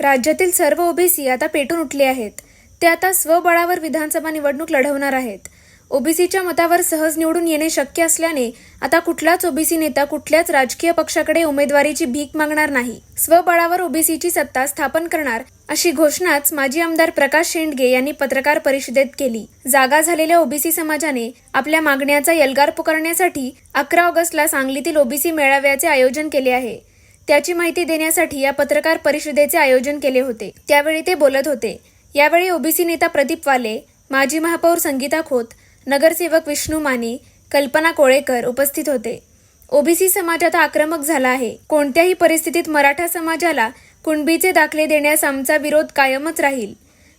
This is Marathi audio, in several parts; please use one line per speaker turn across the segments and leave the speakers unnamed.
राज्यातील सर्व ओबीसी आता पेटून उठले आहेत. ते आता स्वबळावर विधानसभा निवडणूक लढवणार आहेत. ओबीसीच्या मतावर सहज निवडून येणे शक्य असल्याने आता कुठलाच ओबीसी नेता कुठल्याच राजकीय पक्षाकडे उमेदवारीची भीक मागणार नाही. स्वबळावर ओबीसीची सत्ता स्थापन करणार अशी घोषणाच माजी आमदार प्रकाश शेंडगे यांनी पत्रकार परिषदेत केली. जागा झालेल्या ओबीसी समाजाने आपल्या मागण्याचा एल्गार पुकारण्यासाठी अकरा ऑगस्टला सांगलीतील ओबीसी मेळाव्याचे आयोजन केले आहे. त्याची माहिती देण्यासाठी या पत्रकार परिषदेचे आयोजन केले होते. त्यावेळी ते बोलत होते. यावेळी ओबीसी नेता प्रदीप वाले माजी महापौर संगीता खोत नगरसेवक विष्णू माने कल्पना कोळेकर उपस्थित होते. ओबीसी समाज आता आक्रमक झाला आहे. कोणत्याही परिस्थितीत मराठा समाजाला कुणबीचे दाखले देण्यास आमचा विरोध कायमच राहील.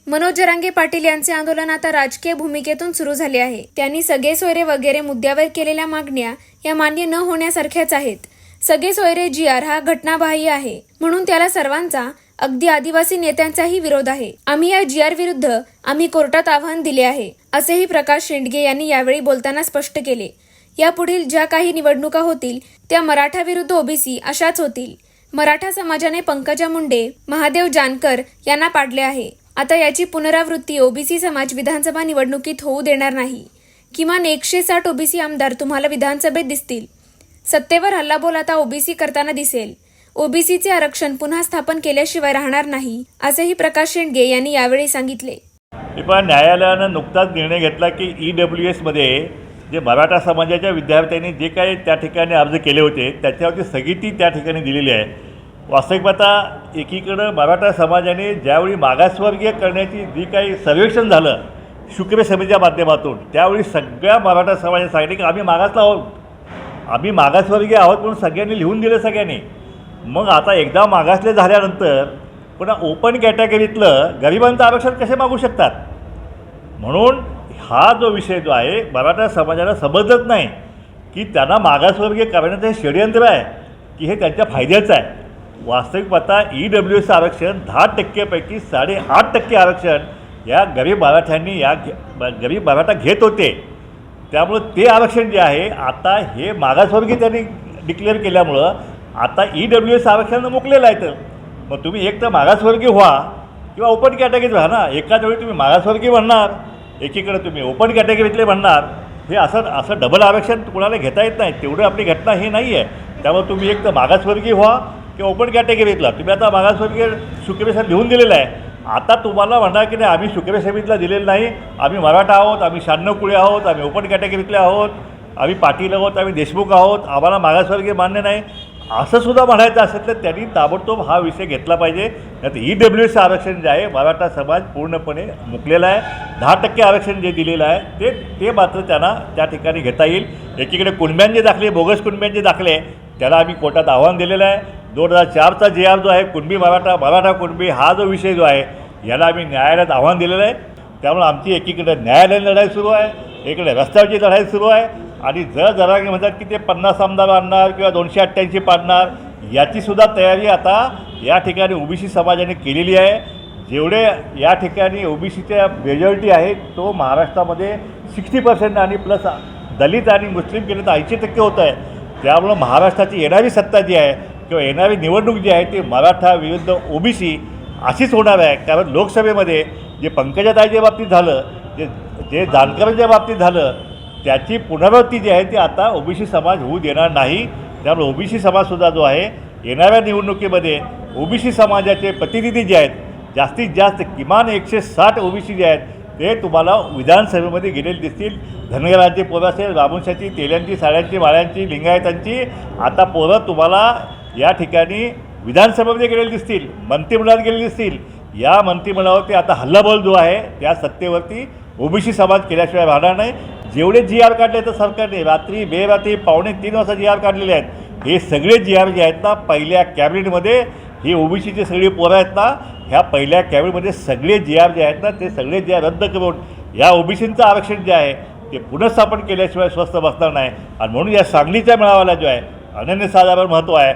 मनोज जरांगे पाटील यांचे आंदोलन आता राजकीय भूमिकेतून सुरू झाले आहे. त्यांनी सगळे सोयरे वगैरे मुद्द्यावर केलेल्या मागण्या या मान्य न होण्यासारख्याच आहेत. सगळे सोयरे जी आर हा घटनाबाह्य आहे. म्हणून त्याला सर्वांचा अगदी आदिवासी नेत्यांचाही विरोध आहे. आम्ही या जी आर विरुद्ध आम्ही कोर्टात आव्हान दिले आहे असेही प्रकाश शेंडगे यांनी यावेळी बोलताना स्पष्ट केले. यापुढील ज्या काही निवडणुका होतील त्या मराठा विरुद्ध ओबीसी अशाच होतील. मराठा समाजाने पंकजा मुंडे महादेव जानकर यांना पाडले आहे. आता याची पुनरावृत्ती ओबीसी समाज विधानसभा निवडणुकीत होऊ देणार नाही. किमान एकशे साठ ओबीसी आमदार तुम्हाला विधानसभेत दिसतील. सत्तेवर हल्लाबोल आता ओबीसी करताना दिसेल. ओबीसीचे आरक्षण पुन्हा स्थापन केल्याशिवाय राहणार नाही असेही प्रकाश शेंडगे यांनी यावेळी सांगितले.
पण न्यायालयानं नुकताच निर्णय घेतला की ई डब्ल्यू एसमध्ये जे मराठा समाजाच्या विद्यार्थ्यांनी जे काही त्या ठिकाणी अर्ज केले होते त्याच्यावरती स्थगिती त्या ठिकाणी दिलेली आहे. वास्तविक आता एकीकडं मराठा समाजाने ज्यावेळी मागासवर्गीय करण्याची जी काही सर्वेक्षण झालं शुक्र समितीच्या माध्यमातून त्यावेळी सगळ्या मराठा समाजाने सांगितले की आम्ही मागासला आहोत. आम्ही मागासवर्गीय आहोत म्हणून सगळ्यांनी लिहून दिलं सगळ्यांनी. मग आता एकदा मागासले झाल्यानंतर पुन्हा ओपन कॅटेगरीतलं गरिबांचं आरक्षण कसे मागू शकतात? म्हणून हा जो विषय जो आहे मराठा समाजाला समजत नाही की त्यांना मागासवर्गीय करण्याचं हे षडयंत्र आहे की हे त्यांच्या फायद्याचं आहे. वास्तविक पाहता ई डब्ल्यू एसचं आरक्षण दहा टक्केपैकी साडेआठ टक्के आरक्षण या गरीब मराठ्यांनी या घे- गरीब मराठा घेत होते. त्यामुळं ते आरक्षण जे आहे आता हे मागासवर्गीय त्यांनी डिक्लेअर केल्यामुळं आता ई डब्ल्यू एस आरक्षण मुकलेलं आहे तर. मग तुम्ही एक तर मागासवर्गीय व्हा किंवा ओपन कॅटेगरीत व्हा ना. एकाच वेळी तुम्ही मागासवर्गीय म्हणणार एकीकडे तुम्ही ओपन कॅटेगरीतले म्हणणार. हे असं असं डबल आरक्षण कुणाला घेता येत नाही. तेवढी आपली घटना ही नाही आहे त्यामुळे तुम्ही एक तर मागासवर्गीय व्हा किंवा ओपन कॅटेगरीतला तुम्ही आता मागासवर्गीय शुक्रेशन लिहून दिलेलं आहे. आता तुम्हाला म्हणणार की नाही आम्ही शुक्र समितीला दिलेलं नाही. आम्ही मराठा आहोत आम्ही शहाण्णव कुळे आहोत आम्ही ओपन कॅटेगरीतले आहोत आम्ही पाटील आहोत आम्ही देशमुख आहोत आम्हाला मागासवर्गीय मान्य नाही. असं सुद्धा म्हणायचं असेल तर त्यांनी ताबडतोब हा विषय घेतला पाहिजे. नाही तर ई डब्ल्यू एसचं आरक्षण जे आहे मराठा समाज पूर्णपणे मुकलेला आहे. दहा टक्के आरक्षण जे दिलेलं आहे ते ते मात्र त्यांना त्या ठिकाणी घेता येईल. एकीकडे कुणब्यांचे दाखले बोगस कुणब्यांचे दाखले त्याला आम्ही कोर्टात आव्हान दिलेलं आहे. दोन हजार चारचा जे आर जो आहे कुणबी मराठा मराठा कुणबी हा जो विषय जो आहे याला आम्ही न्यायालयात आव्हान दिलेलं आहे. त्यामुळे आमची एकीकडे न्यायालयीन लढाई सुरू आहे इकडे रस्त्यावरची लढाई सुरू आहे. आणि जर जरा म्हणतात की ते पन्नास आमदार आणणार किंवा दोनशे अठ्ठ्याऐंशी पाडणार याचीसुद्धा तयारी आता या ठिकाणी ओबीसी समाजाने केलेली आहे. जेवढे या ठिकाणी ओबीसीच्या मेजॉरिटी आहे तो महाराष्ट्रामध्ये सिक्स्टी पर्सेंट आणि प्लस दलित आणि मुस्लिम केले तर ऐंशी टक्के होतं आहे. त्यामुळं महाराष्ट्राची येणारी सत्ता जी आहे किंवा येणारी निवडणूक जी आहे ती मराठा विरुद्ध ओबीसी अशीच होणार आहे. कारण लोकसभेमध्ये जे पंकजाताईच्या बाबतीत झालं जे जे जानकरांच्या बाबतीत झालं त्याची पुनरावृत्ती जी आहे ती आता ओबीसी समाज होऊ देणार नाही. त्यामुळे ओबीसी समाजसुद्धा जो आहे येणाऱ्या निवडणुकीमध्ये ओबीसी समाजाचे प्रतिनिधी जे आहेत जास्तीत जास्त किमान एकशे साठ ओबीसी जे आहेत ते तुम्हाला विधानसभेमध्ये गेलेले दिसतील. धनगरांची पोरं असेल रामोशाची तेल्यांची साड्यांची माळ्यांची लिंगायतांची आता पोरं तुम्हाला या ठिकाणी विधानसभेमध्ये गेलेले दिसतील मंत्रिमंडळात गेलेले दिसतील. या मंत्रिमंडळावरती आता हल्लाबोल जो आहे त्या सत्तेवरती ओबीसी समाज केल्याशिवाय राहणार नाही. जेवढे जी आर काढले तर सरकारने रात्री बेरात्री पावणे तीन वाजता जी आर काढलेले आहेत हे सगळे जी आर जे आहेत ना पहिल्या कॅबिनेटमध्ये ही ओबीसीची सगळी पोरं आहेत ना ह्या पहिल्या कॅबिनेटमध्ये सगळे जी आर जे आहेत ना ते सगळे जी आर रद्द करून या ओबीसींचं आरक्षण जे आहे ते पुनर्स्थापन केल्याशिवाय स्वस्त बसणार नाही. आणि म्हणून या सांगलीच्या मेळाव्याला जो आहे अनन्यसाधारण महत्त्व आहे.